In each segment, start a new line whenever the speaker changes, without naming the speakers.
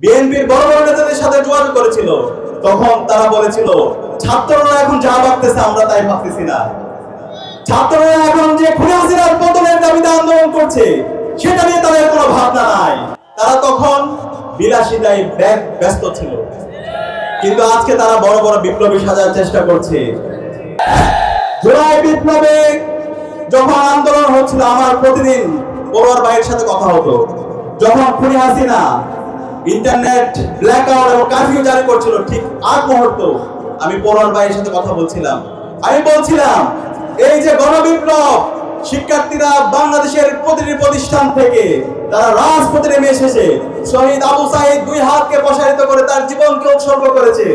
বিএনপির বড় বড় নেতাদের সাথে যোগাযোগ করেছিল। তখন তারা বলেছিল, ছাত্ররা এখন যা ভাবতেছে আমরা তাই ভাবতেছি না। ছাত্ররা এখন যে খুনে হাসিনার পতনের দাবিতে আন্দোলন করছে, সেটা নিয়ে তাদের কোনো ভাবনা নাই। তারা তখন বিলাসিতায় ব্যস্ত ছিল। কিন্তু আজকে তারা বড় বড় বিপ্লবী সাজার চেষ্টা করছে। জুলাই বিপ্লবে যখন আন্দোলন হচ্ছিল আমার প্রতিদিন পড়ুয়ার ভাইয়ের সাথে কথা হতো, যখন খুনি হাসিনা ইন্টারনেট ব্ল্যাক আউট এবং কারফিউ জারি করছিল ঠিক আগ মুহূর্ত। আমি পড়ুয়ার ভাইয়ের সাথে কথা বলছিলাম। আমি বলছিলাম, এই যে গণবিপ্লব, শিক্ষার্থীরা বাংলাদেশের প্রতিটি প্রতিষ্ঠান থেকে, তারা রাজপথে নেমে এসেছে। শহীদ আবু সাইদ দুই হাতকে প্রসারিত করে তার জীবনকে উৎসর্গ করেছে।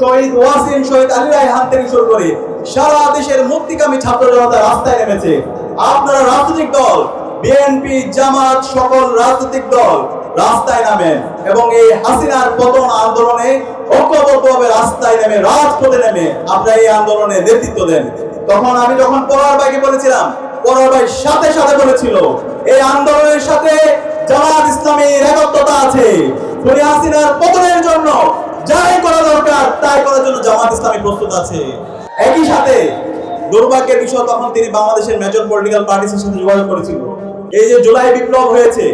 শহীদ ওয়াসিম, শহীদ আলী রায়হান থেকে শুরু করে সারা দেশের মুক্তিকামী ছাত্র জনতা রাস্তায় নেমেছে। আপনারা রাজনৈতিক দল, বিএনপি, জামাত, সকল রাজনৈতিক দল রাস্তায় নামেন এবং এই হাসিনার পতন আন্দোলনে ঐক্যবদ্ধভাবে রাস্তায় নেমে, রাজপথে নেমে আপনারা এই আন্দোলনে নেতৃত্ব দেন। তখন আমি যখন পড়ার ভাইকে বলেছিলাম পড়ার ভাই সাথে সাথে বলেছিল, এই আন্দোলনের সাথে জামাত ইসলামীর আছে। হাসিনার পতনের জন্য যাই করা দরকার, তাই করার জন্য জামাত ইসলামী প্রস্তুত আছে। একই সাথে দুর্ভাগ্যের বিষয় তখন তিনি বাংলাদেশের মেজর পলিটিক্যাল পার্টিসের সাথে যোগাযোগ করেছিল। এই যে জুলাই বিপ্লব হয়েছে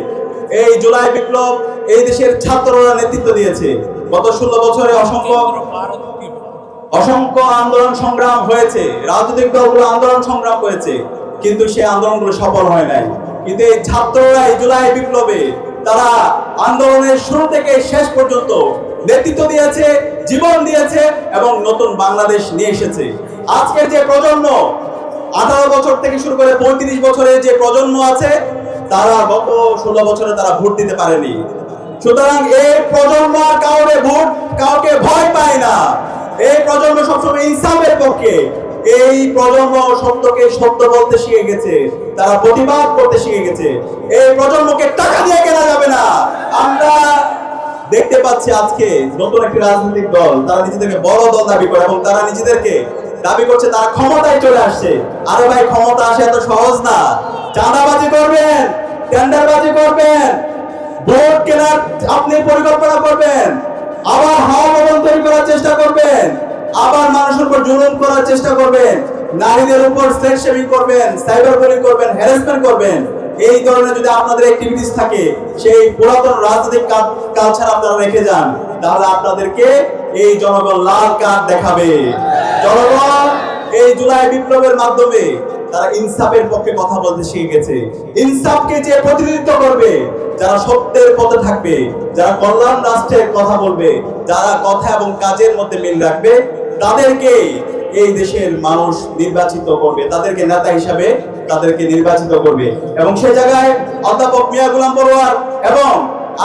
এই জুলাই বিপ্লব এই দেশের ছাত্ররা নেতৃত্ব দিয়েছে। গত ষোলো বছরে অসংখ্য অসংখ্য আন্দোলন সংগ্রাম হয়েছে। রাজনৈতিক দলগুলো আন্দোলন সংগ্রাম করেছে, কিন্তু সেই আন্দোলনগুলো সফল হয় নাই। কিন্তু এই ছাত্ররা এই জুলাই বিপ্লবে তারা আন্দোলনের শুরু থেকে শেষ পর্যন্ত নেতৃত্ব দিয়েছে, জীবন দিয়েছে এবং নতুন বাংলাদেশ নিয়ে এসেছে। আজকের যে প্রজন্ম, আঠারো বছর থেকে শুরু করে পঁয়ত্রিশ বছরের যে প্রজন্ম আছে তারা গত ষোলো বছরে তারা ভোট দিতে পারেনি। সুতরাং এই প্রজন্ম কাউকে ভোট, কাউকে ভয় পায় না। এই প্রজন্ম সবসময় ইনসাফের পক্ষে। এই প্রজন্ম সত্যকে সত্য বলতে শিখে গেছে, তারা প্রতিবাদ করতে শিখে গেছে। এই প্রজন্মকে টাকা দিয়ে কেনা যাবে না। আমরা দেখতে পাচ্ছি আজকে নতুন একটি রাজনৈতিক দল, তারা নিজেদেরকে বড় দল দাবি করে এবং তারা নিজেদেরকে দাবি করছে তারা ক্ষমতায় চলে আসছে। আরে ভাই, ক্ষমতা আসে এত সহজ না। চাঁদাবাজি করবেন, টেন্ডারবাজি করবেন, ভোট কেনার আপনি পরিকল্পনা করবেন, আবার হাওয়া ভবন তৈরি করার চেষ্টা করবেন, আবার মানুষের উপর জুলুম করার চেষ্টা করবেন, নারীদের উপর সেক্স শেভিং করবেন সাইবার বুলিং করবেন হ্যারাসমেন্ট করবেন। এই ধরনের যদি আপনাদের অ্যাক্টিভিটিস থাকে, সেই পুরাতন রাজনৈতিক কালচার আপনারা রেখে যান, তাহলে আপনাদেরকে এই জনগণ লাল কার্ড দেখাবে। জনগণ এই জুলাই বিপ্লবের মাধ্যমে তারা ইনসাফের পক্ষে কথা বলতে শিখে গেছে ইনসাফকে যে প্রতিনিধিত্ব করবে, যারা সত্যের পথে থাকবে, যারা কল্যাণ রাষ্ট্রের কথা বলবে, যারা কথা এবং কাজের মধ্যে মিল রাখবে, তাদেরকে এই দেশের মানুষ নির্বাচিত করবে। তাদেরকে নেতা হিসাবে তাদেরকে নির্বাচিত করবে। এবং সে জায়গায় অধ্যাপক মিয়া গুলাম পরোয়ার এবং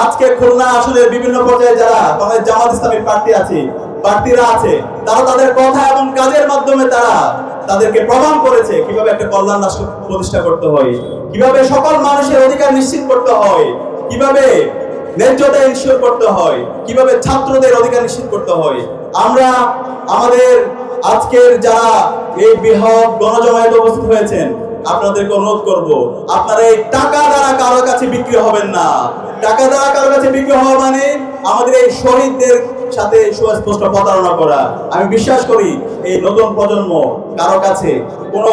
আজকে খুলনা আসলে বিভিন্ন পর্যায়ে যারা আমাদের জামাত ইসলামের প্রার্থী আছে প্রার্থীরা আছে, তারা তাদের কথা এবং কাজের মাধ্যমে তারা তাদেরকে প্রমাণ করেছে কীভাবে একটা কল্যাণ রাষ্ট্র প্রতিষ্ঠা করতে হয়, কীভাবে সকল মানুষের অধিকার নিশ্চিত করতে হয়, কীভাবে ন্যায্যতা ইনশিওর করতে হয়, কীভাবে ছাত্রদের অধিকার নিশ্চিত করতে হয়। আমরা আমাদের আজকের যারা এই বৃহৎ গণজমায়েতে উপস্থিত হয়েছেন, আপনাদেরকে অনুরোধ করব, আপনারা এই টাকা দ্বারা কারোর কাছে বিক্রি হবেন না। টাকা দ্বারা কারোর কাছে বিক্রি হওয়া মানে আমাদের এই শহীদদের সাথে সুস্পষ্ট প্রতারণা করা। আমি বিশ্বাস করি এই নতুন প্রজন্ম কারও কাছে কোনো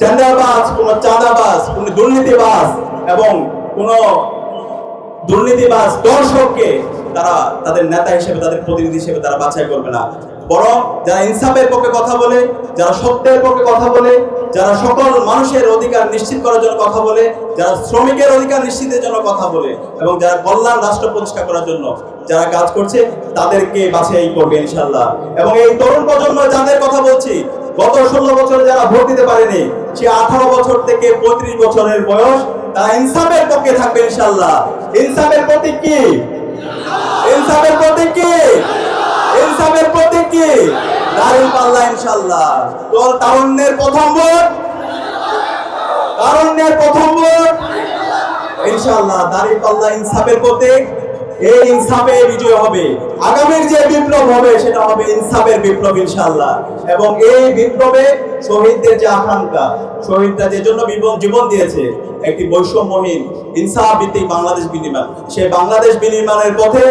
টেন্ডারবাজ কোনো চাঁদাবাজ, কোনো দুর্নীতিবাজ এবং কোনো দুর্নীতিবাজ দর্শককে তারা তাদের নেতা হিসেবে, তাদের প্রতিনিধি হিসেবে তারা বাছাই করবে না। বরং যারা ইনসাফের পক্ষে কথা বলে, যারা সত্যের পক্ষে কথা বলে, যারা সকল মানুষের অধিকার নিশ্চিত করার জন্য কথা বলে, যারা শ্রমিকের অধিকার নিশ্চিতের জন্য কথা বলে এবং যারা কল্যাণ রাষ্ট্র প্রতিষ্ঠা করার জন্য যারা কাজ করছে, তাদেরকে বাছাই করবে ইনশাল্লাহ এবং এই তরুণ প্রজন্ম যাদের কথা বলছি, গত ষোলো বছরে যারা ভোট দিতে পারেনি, সে আঠারো বছর থেকে পঁয়ত্রিশ বছরের বয়স, তারা ইনসাফের পক্ষে থাকবে ইনশাল্লাহ ইনসাফের প্রতীক কি? ইনসাফের প্রতীক কি? ইনসাফের প্রতীক। কি দারুল পাল্লা ইনশাল্লাহ তোর তারুণ্যের প্রথম ভোট? তারুণ্যের প্রথম ভোট? ইনশাল্লাহ দাড়ি পাল্লা, ইনসাফের প্রতীক। এই ইনসাফে বিজয় হবে। আগামীর যে বিপ্লব হবে, সেটা হবে ইনসাফের বিপ্লব, ইনশাআল্লাহ। এবং এই বিপ্লবে শহীদদের যে আকাঙ্ক্ষা, শহীদরা যে জন্য জীবন দিয়েছে, একটি বৈষম্যহীন, ইনসাফ ভিত্তিক বাংলাদেশ বিনির্মাণ। সেই বাংলাদেশ বিনির্মাণের পথে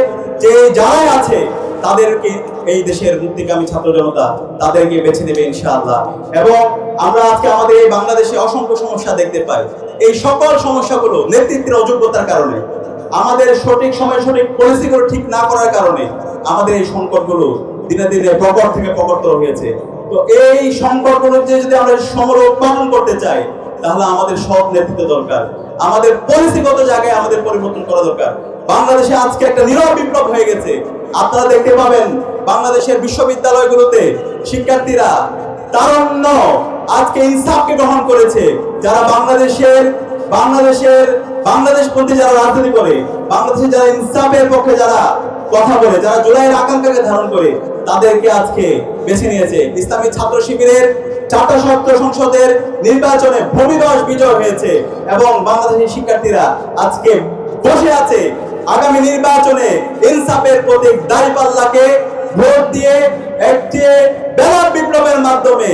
যে যারাই আছে তাদেরকে এই দেশের মুক্তিকামী ছাত্র জনতা তাদেরকে বেছে নেবে ইনশাআল্লাহ। এবং আমরা আজকে আমাদের এই বাংলাদেশে অসংখ্য সমস্যা দেখতে পাই। এই সকল সমস্যাগুলো নেতৃত্বের অযোগ্যতার কারণে, আমাদের সঠিক সময় সঠিক পলিসিগুলো ঠিক না করার কারণে আমাদের এই সংকটগুলো দিনে দিনে প্রকট থেকে প্রকটতর হয়েছে। তো এই সংকটগুলো যে যদি আমরা সমর উৎপাদন করতে চাই, তাহলে আমাদের সব নেতৃত্ব দরকার। আমাদের পলিসিগত জায়গায় আমাদের পরিবর্তন করা দরকার। বাংলাদেশে আজকে একটা নীরব বিপ্লব হয়ে গেছে। আপনারা দেখতে পাবেন বাংলাদেশের বিশ্ববিদ্যালয়গুলোতে শিক্ষার্থীরা তারণ্য আজকে ইনসাফকে গ্রহণ করেছে। যারা বাংলাদেশের বাংলাদেশের, বাংলাদেশ প্রতি যারা রাজনীতি করে, বাংলাদেশের যারা ইনসাফের পক্ষে যারা কথা বলে, যারা জুলাইয়ের আকাঙ্ক্ষাকে ধারণ করে, তাদেরকে আজকে বেছে নিয়েছে। ইসলামী ছাত্র শিবিরের চারটা সত্য সংসদের নির্বাচনে ভূমিদশ বিজয় হয়েছে এবং বাংলাদেশের শিক্ষার্থীরা আজকে বসে আছে। আগামী নির্বাচনে ইনসাফের প্রতীক দাঁড়িপাল্লাকে ভোট দিয়ে একটি ব্যালট বিপ্লবের মাধ্যমে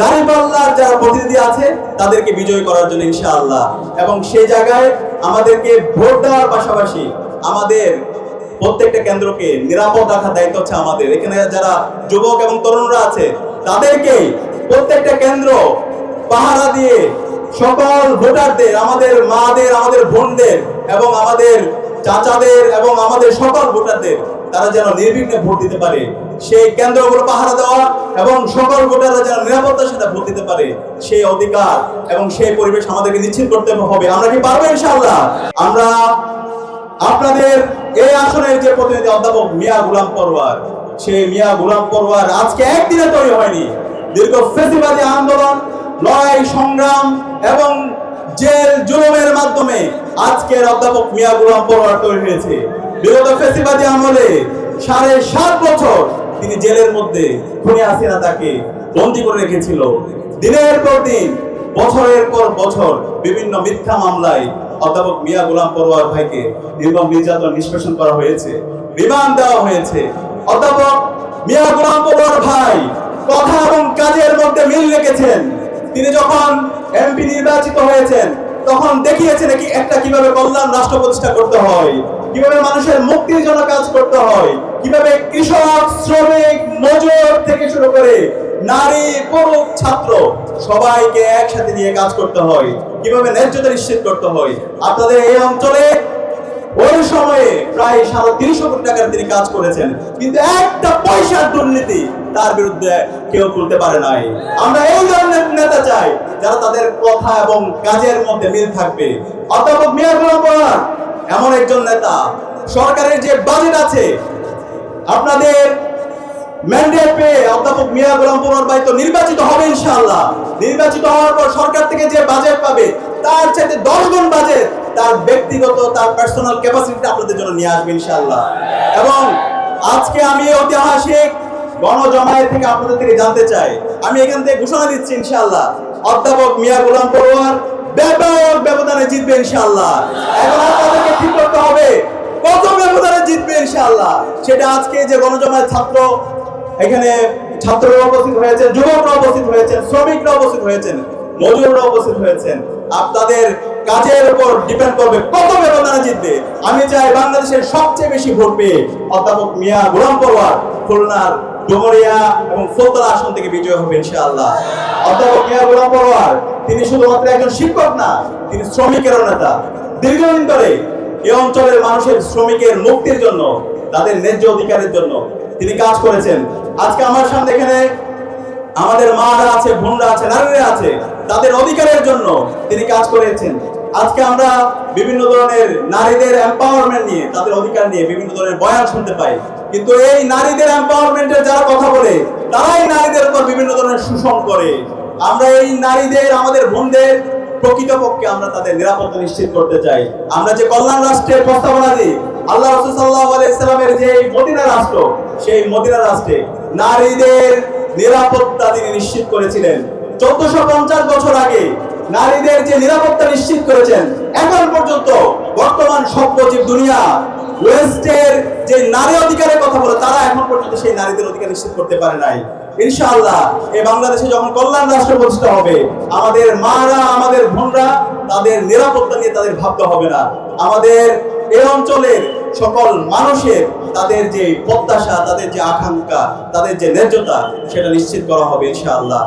দাঁড়িপাল্লার যারা প্রতিনিধি আছে, তাদেরকে বিজয় করার জন্য ইনশাআল্লাহ। এবং সেই জায়গায় আমাদেরকে ভোট দেওয়ার পাশাপাশি আমাদের প্রত্যেকটা কেন্দ্রকে নিরাপদ রাখার দায়িত্ব হচ্ছে আমাদের। এখানে যারা যুবক এবং তরুণরা আছে তাদেরকে প্রত্যেকটা কেন্দ্র পাহারা দিয়ে সকল ভোটারদের, আমাদের মাদের, আমাদের বোনদের এবং আমাদের চাচাদের এবং আমাদের সকল ভোটারদের তারা যেন নির্বিঘ্নে ভোট দিতে পারে। সেই কেন্দ্রগুলো পাহারা দেওয়া এবং সকল ভোটাররা যেন নিরাপত্তার সাথে ভোট দিতে পারে, সেই অধিকার এবং সেই পরিবেশ আমাদেরকে নিশ্চিত করতে হবে। আমরা কি পারব ইনশাআল্লাহ? আমরা আপনাদের এই আসনের যে প্রতিনিধি অধ্যাপক মিয়া গুলাম পরওয়ার, সেই মিয়া গুলাম পরওয়ার আজকে একদিনে তৈরি হয়নি। দীর্ঘ ফেসিবাদী আন্দোলন, লড়াই, সংগ্রাম এবং জেল জুলুমের মাধ্যমে আজকের অধ্যাপক মিয়া গুলাম পরওয়ার তৈরি হয়েছে। বিগত ফেসিবাদী আমলে সাড়ে সাত বছর তিনি জেলের মধ্যে খুনি হাসিনা তাকে বন্দী করে রেখেছিল। দিনের পর দিন, বছরের পর বছর বিভিন্ন মিথ্যা মামলায় অধ্যাপক মিয়া গোলাম পরোয়ার ভাইকে নির্মম নির্যাতন নিষ্পেষণ করা হয়েছে, রিমান্ড দেওয়া হয়েছে। অধ্যাপক মিয়া গোলাম পরোয়ার ভাই কথা এবং কাজের মধ্যে মিল রেখেছেন। তিনি যখন এমপি নির্বাচিত হয়েছেন, তখন দেখিয়েছে নাকি একটা কীভাবে কল্যাণ রাষ্ট্র প্রতিষ্ঠা করতে হয়, কীভাবে মানুষের মুক্তির জন্য কাজ করতে হয়, কীভাবে কৃষক, শ্রমিক, মজুর থেকে শুরু করে নারী, পুরুষ, ছাত্র সবাইকে একসাথে নিয়ে কাজ করতে হয়, কীভাবে ন্যায্যতা নিশ্চিত করতে হয়। আপনাদের এই অঞ্চলে ওই সময়ে প্রায় সাড়ে তিনশো কোটি টাকার তিনি কাজ করেছেন। কিন্তু একটা পয়সার দুর্নীতি তার বিরুদ্ধে কেউ তুলতে পারে নাই। আমরা এই ধরনের নেতা চাই, যারা তাদের কথা এবং কাজের মধ্যে মিল থাকবে। অধ্যাপক মিয়া গোলাম পরোয়ার এমন একজন নেতা, সরকারের যে বাজেট আছে, আপনাদের ম্যান্ডেট পেয়ে অধ্যাপক মিয়া গোলাম পরোয়ার ভাই তো নির্বাচিত হবে ইনশাআল্লাহ। নির্বাচিত হওয়ার পর সরকার থেকে যে বাজেট পাবে, তার চাইতে দশ গুণ বাজেট তার ব্যক্তিগত, তার পার্সোনাল ক্যাপাসিটি আপনাদের জন্য নিয়ে আসবে ইনশাআল্লাহ। এবং আজকে আমি ঐতিহাসিক গণজমায়েত থেকে আপনাদের থেকে জানতে চাই। আমি এখান থেকে ঘোষণা দিচ্ছি ইনশাআল্লাহ। অধ্যাপক মিয়া গোলাম পরোয়ার ব্যাপক ব্যবধানে জিতবে ইনশাআল্লাহ। এখন আপনাদেরকে ঠিক করতে হবে, কত ব্যবধানে জিতবে ইনশাআল্লাহ? সেটা আজকে যে গণজমায়েত ছাত্র এখানে ছাত্ররা উপস্থিত হয়েছেন, যুবকরা উপস্থিত হয়েছেন, শ্রমিকরা উপস্থিত হয়েছেন, মজুররা উপস্থিত হয়েছেন। আপনাদের কাজের উপর ডিপেন্ড করবে। কত ব্যবধানে জিতবে। আমি চাই বাংলাদেশের সবচেয়ে বেশি ভোট পেয়ে অধ্যাপক মিয়া গোলাম পরওয়ার খুলনার ডুমরিয়া এবং ফুলতলা আসন থেকে বিজয় হবে ইনশাআল্লাহ। অধ্যাপক মিয়া গোলাম পরওয়ার তিনি শুধুমাত্র একজন শিক্ষক না, তিনি শ্রমিকেরও নেতা। দীর্ঘদিন ধরে এই অঞ্চলের মানুষের শ্রমিকের মুক্তির জন্য, তাদের ন্যায্য অধিকারের জন্য তিনি কাজ করেছেন। আজকে আমার সামনে এখানে আমাদের মারা আছে, বোনরা আছে, নারীরা আছে। তাদের অধিকারের জন্য তিনি কাজ করেছেন। আজকে আমরা বিভিন্ন ধরনের নারীদের এম্পাওয়ারমেন্ট নিয়ে, তাদের অধিকার নিয়ে বিভিন্ন ধরনের বয়ান শুনতে পাই। কিন্তু এই নারীদের এম্পাওয়ারমেন্টের যারা কথা বলে, তারাই নারীদের উপর বিভিন্ন ধরনের শোষণ করে। আমরা এই নারীদের, আমাদের বোনদের প্রকৃতপক্ষে আমরা তাদের নিরাপত্তা নিশ্চিত করতে চাই। আমরা যে কল্যাণ রাষ্ট্রের প্রস্তাবনা দিই, আল্লাহ রসুল সাল্লাহ আলাইসালামের যে মদিনা রাষ্ট্র, সেই মদিনা রাষ্ট্রে নারীদের নিরাপত্তা তিনি নিশ্চিত করেছিলেন। চোদ্দশো পঞ্চাশ বছর আগে নারীদের যে নিরাপত্তা নিশ্চিত করেছেন, এখন পর্যন্ত বর্তমান দুনিয়া, ওয়েস্টের যে নারী অধিকারের কথা বলে, তারা এখন পর্যন্ত সেই নারীদের অধিকার নিশ্চিত করতে পারে নাই। ইনশাআল্লাহ এই বাংলাদেশে যখন কল্যাণ রাষ্ট্র হবে, আমাদের মারা, আমাদের বোনরা তাদের নিরাপত্তা নিয়ে তাদের ভাবতে হবে না। আমাদের এই অঞ্চলের সকল মানুষের তাদের যে প্রত্যাশা, তাদের যে আকাঙ্ক্ষা, তাদের যে ন্যায্যতা, সেটা নিশ্চিত করা হবে ইনশাআল্লাহ।